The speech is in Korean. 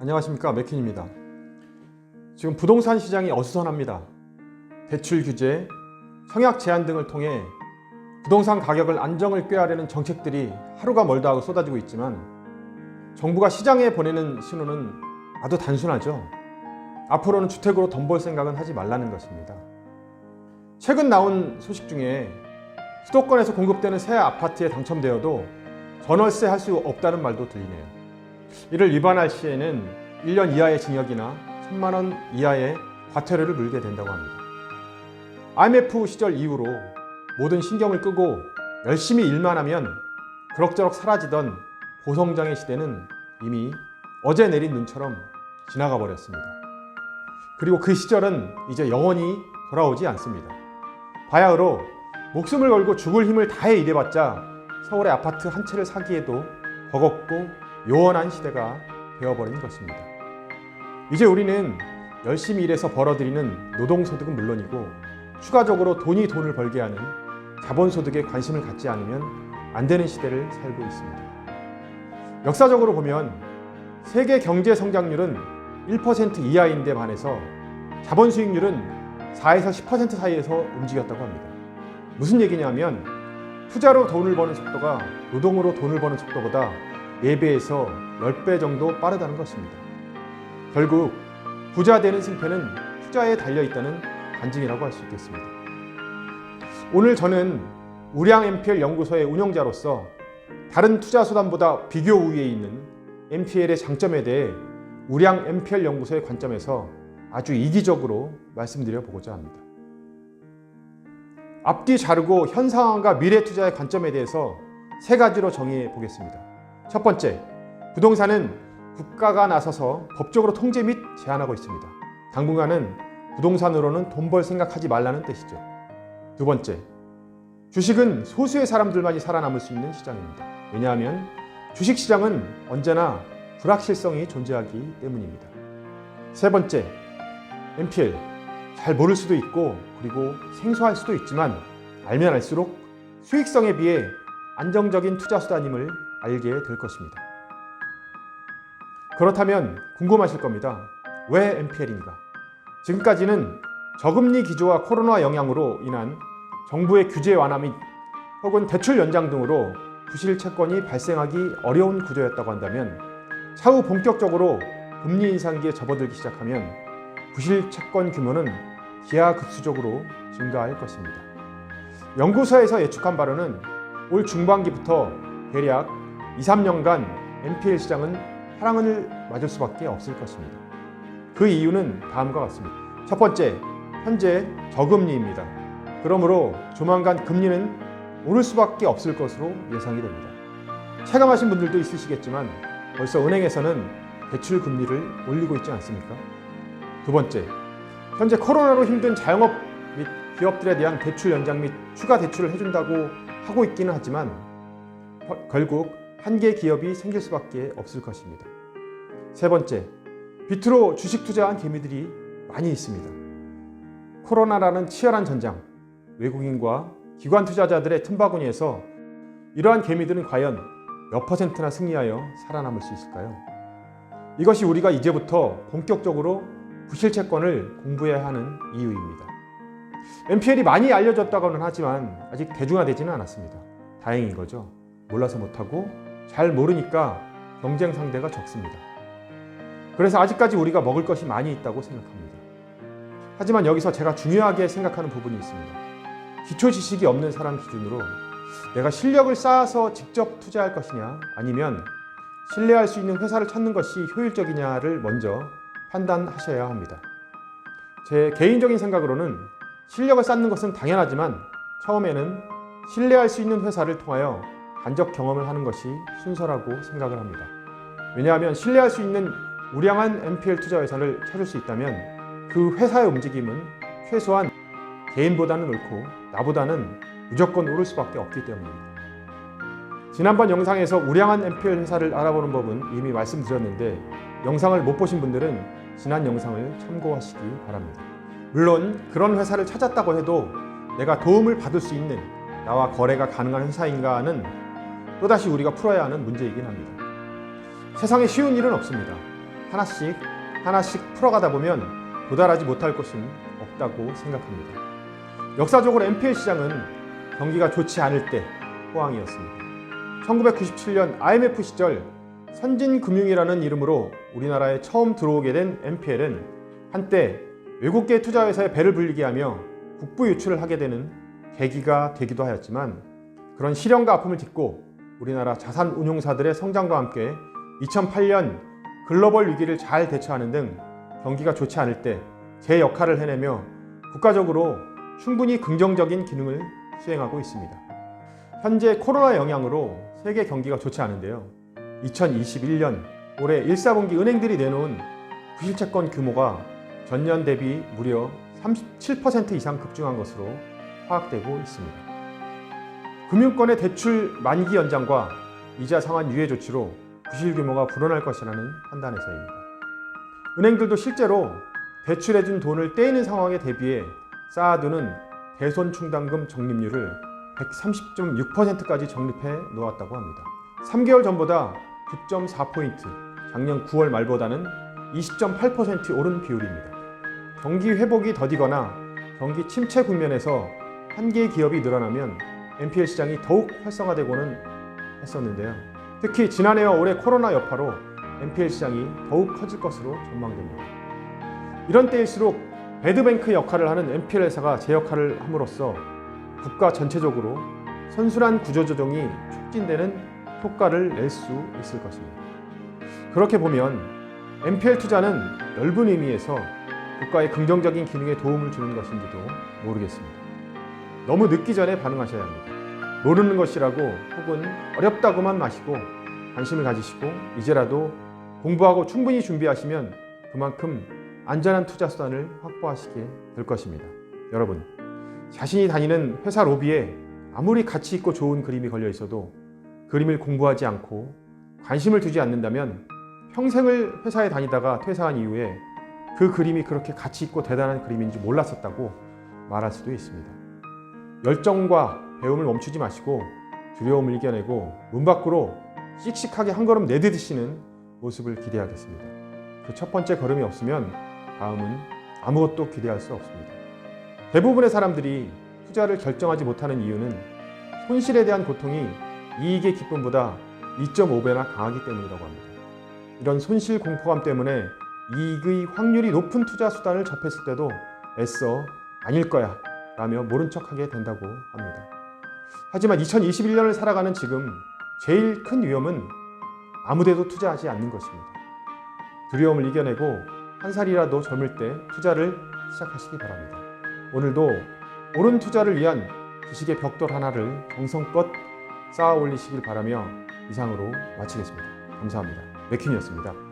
안녕하십니까 맥킨입니다. 지금 부동산 시장이 어수선합니다. 대출 규제, 청약 제한 등을 통해 부동산 가격을 안정을 꾀하려는 정책들이 하루가 멀다 하고 쏟아지고 있지만 정부가 시장에 보내는 신호는 아주 단순하죠. 앞으로는 주택으로 돈 벌 생각은 하지 말라는 것입니다. 최근 나온 소식 중에 수도권에서 공급되는 새 아파트에 당첨되어도 전월세 할 수 없다는 말도 들리네요. 이를 위반할 시에는 1년 이하의 징역이나 1천만 원 이하의 과태료를 물게 된다고 합니다. IMF 시절 이후로 모든 신경을 끄고 열심히 일만 하면 그럭저럭 사라지던 고성장의 시대는 이미 어제 내린 눈처럼 지나가 버렸습니다. 그리고 그 시절은 이제 영원히 돌아오지 않습니다. 바야흐로 목숨을 걸고 죽을 힘을 다해 일해봤자 서울의 아파트 한 채를 사기에도 버겁고 요원한 시대가 되어버린 것입니다. 이제 우리는 열심히 일해서 벌어들이는 노동소득은 물론이고 추가적으로 돈이 돈을 벌게 하는 자본소득에 관심을 갖지 않으면 안 되는 시대를 살고 있습니다. 역사적으로 보면 세계 경제 성장률은 1% 이하인데 반해서 자본 수익률은 4에서 10% 사이에서 움직였다고 합니다. 무슨 얘기냐면 투자로 돈을 버는 속도가 노동으로 돈을 버는 속도보다 4배에서 10배 정도 빠르다는 것입니다. 결국 부자 되는 승패는 투자에 달려 있다는 반증이라고 할 수 있겠습니다. 오늘 저는 우량 MPL 연구소의 운영자로서 다른 투자 수단보다 비교 우위에 있는 MPL의 장점에 대해 우량 MPL 연구소의 관점에서 아주 이기적으로 말씀드려 보고자 합니다. 앞뒤 자르고 현 상황과 미래 투자의 관점에 대해서 세 가지로 정의해 보겠습니다. 첫 번째, 부동산은 국가가 나서서 법적으로 통제 및 제한하고 있습니다. 당분간은 부동산으로는 돈 벌 생각하지 말라는 뜻이죠. 두 번째, 주식은 소수의 사람들만이 살아남을 수 있는 시장입니다. 왜냐하면 주식 시장은 언제나 불확실성이 존재하기 때문입니다. 세 번째, MPL. 잘 모를 수도 있고 그리고 생소할 수도 있지만 알면 알수록 수익성에 비해 안정적인 투자 수단임을 알게 될 것입니다. 그렇다면 궁금하실 겁니다. 왜 MPL인가? 지금까지는 저금리 기조와 코로나 영향으로 인한 정부의 규제 완화 및 혹은 대출 연장 등으로 부실 채권이 발생하기 어려운 구조였다고 한다면 차후 본격적으로 금리 인상기에 접어들기 시작하면 부실 채권 규모는 기하급수적으로 증가할 것입니다. 연구소에서 예측한 바로는 올 중반기부터 대략 2, 3년간 NPL 시장은 하락을 맞을 수밖에 없을 것입니다. 그 이유는 다음과 같습니다. 첫 번째, 현재 저금리입니다. 그러므로 조만간 금리는 오를 수밖에 없을 것으로 예상이 됩니다. 체감하신 분들도 있으시겠지만 벌써 은행에서는 대출 금리를 올리고 있지 않습니까? 두 번째, 현재 코로나로 힘든 자영업 및 기업들에 대한 대출 연장 및 추가 대출을 해준다고 하고 있기는 하지만 겨- 결국 한계 기업이 생길 수밖에 없을 것입니다. 세 번째, 비트로 주식 투자한 개미들이 많이 있습니다. 코로나라는 치열한 전장, 외국인과 기관 투자자들의 틈바구니에서 이러한 개미들은 과연 몇 퍼센트나 승리하여 살아남을 수 있을까요? 이것이 우리가 이제부터 본격적으로 부실 채권을 공부해야 하는 이유입니다. MPL이 많이 알려졌다고는 하지만 아직 대중화되지는 않았습니다. 다행인 거죠. 몰라서 못하고 잘 모르니까 경쟁 상대가 적습니다. 그래서 아직까지 우리가 먹을 것이 많이 있다고 생각합니다. 하지만 여기서 제가 중요하게 생각하는 부분이 있습니다. 기초 지식이 없는 사람 기준으로 내가 실력을 쌓아서 직접 투자할 것이냐 아니면 신뢰할 수 있는 회사를 찾는 것이 효율적이냐를 먼저 판단하셔야 합니다. 제 개인적인 생각으로는 실력을 쌓는 것은 당연하지만 처음에는 신뢰할 수 있는 회사를 통하여 간접 경험을 하는 것이 순서라고 생각을 합니다. 왜냐하면 신뢰할 수 있는 우량한 MPL 투자 회사를 찾을 수 있다면 그 회사의 움직임은 최소한 개인보다는 옳고 나보다는 무조건 오를 수밖에 없기 때문입니다. 지난번 영상에서 우량한 MPL 회사를 알아보는 법은 이미 말씀드렸는데 영상을 못 보신 분들은 지난 영상을 참고하시기 바랍니다. 물론 그런 회사를 찾았다고 해도 내가 도움을 받을 수 있는 나와 거래가 가능한 회사인가는 또다시 우리가 풀어야 하는 문제이긴 합니다. 세상에 쉬운 일은 없습니다. 하나씩 하나씩 풀어가다 보면 도달하지 못할 곳은 없다고 생각합니다. 역사적으로 NPL 시장은 경기가 좋지 않을 때 호황이었습니다. 1997년 IMF 시절 선진금융이라는 이름으로 우리나라에 처음 들어오게 된 NPL은 한때 외국계 투자회사에 배를 불리게 하며 국부 유출을 하게 되는 계기가 되기도 하였지만 그런 시련과 아픔을 딛고 우리나라 자산 운용사들의 성장과 함께 2008년 글로벌 위기를 잘 대처하는 등 경기가 좋지 않을 때 제 역할을 해내며 국가적으로 충분히 긍정적인 기능을 수행하고 있습니다. 현재 코로나 영향으로 세계 경기가 좋지 않은데요. 2021년 올해 1, 4분기 은행들이 내놓은 부실채권 규모가 전년 대비 무려 37% 이상 급증한 것으로 파악되고 있습니다. 금융권의 대출 만기 연장과 이자 상환 유예 조치로 부실 규모가 불어날 것이라는 판단에서입니다. 은행들도 실제로 대출해준 돈을 떼이는 상황에 대비해 쌓아두는 대손 충당금 적립률을 130.6%까지 적립해 놓았다고 합니다. 3개월 전보다 9.4포인트, 작년 9월 말보다는 20.8% 오른 비율입니다. 경기 회복이 더디거나 경기 침체 국면에서 한 개의 기업이 늘어나면 NPL 시장이 더욱 활성화되고는 했었는데요. 특히 지난해와 올해 코로나 여파로 NPL 시장이 더욱 커질 것으로 전망됩니다. 이런 때일수록 배드뱅크 역할을 하는 NPL 회사가 제 역할을 함으로써 국가 전체적으로 선순환 구조 조정이 촉진되는 효과를 낼 수 있을 것입니다. 그렇게 보면 NPL 투자는 넓은 의미에서 국가의 긍정적인 기능에 도움을 주는 것인지도 모르겠습니다. 너무 늦기 전에 반응하셔야 합니다. 모르는 것이라고 혹은 어렵다고만 마시고 관심을 가지시고 이제라도 공부하고 충분히 준비하시면 그만큼 안전한 투자 수단을 확보하시게 될 것입니다. 여러분, 자신이 다니는 회사 로비에 아무리 가치 있고 좋은 그림이 걸려 있어도 그림을 공부하지 않고 관심을 두지 않는다면 평생을 회사에 다니다가 퇴사한 이후에 그 그림이 그렇게 가치 있고 대단한 그림인지 몰랐었다고 말할 수도 있습니다. 열정과 배움을 멈추지 마시고 두려움을 이겨내고 문 밖으로 씩씩하게 한 걸음 내디디시는 모습을 기대하겠습니다. 그 첫 번째 걸음이 없으면 다음은 아무것도 기대할 수 없습니다. 대부분의 사람들이 투자를 결정하지 못하는 이유는 손실에 대한 고통이 이익의 기쁨보다 2.5배나 강하기 때문이라고 합니다. 이런 손실 공포감 때문에 이익의 확률이 높은 투자 수단을 접했을 때도 애써 아닐 거야 라며 모른 척하게 된다고 합니다. 하지만 2021년을 살아가는 지금 제일 큰 위험은 아무데도 투자하지 않는 것입니다. 두려움을 이겨내고 한 살이라도 젊을 때 투자를 시작하시기 바랍니다. 오늘도 옳은 투자를 위한 지식의 벽돌 하나를 정성껏 쌓아 올리시길 바라며 이상으로 마치겠습니다. 감사합니다. 맥퀸이었습니다.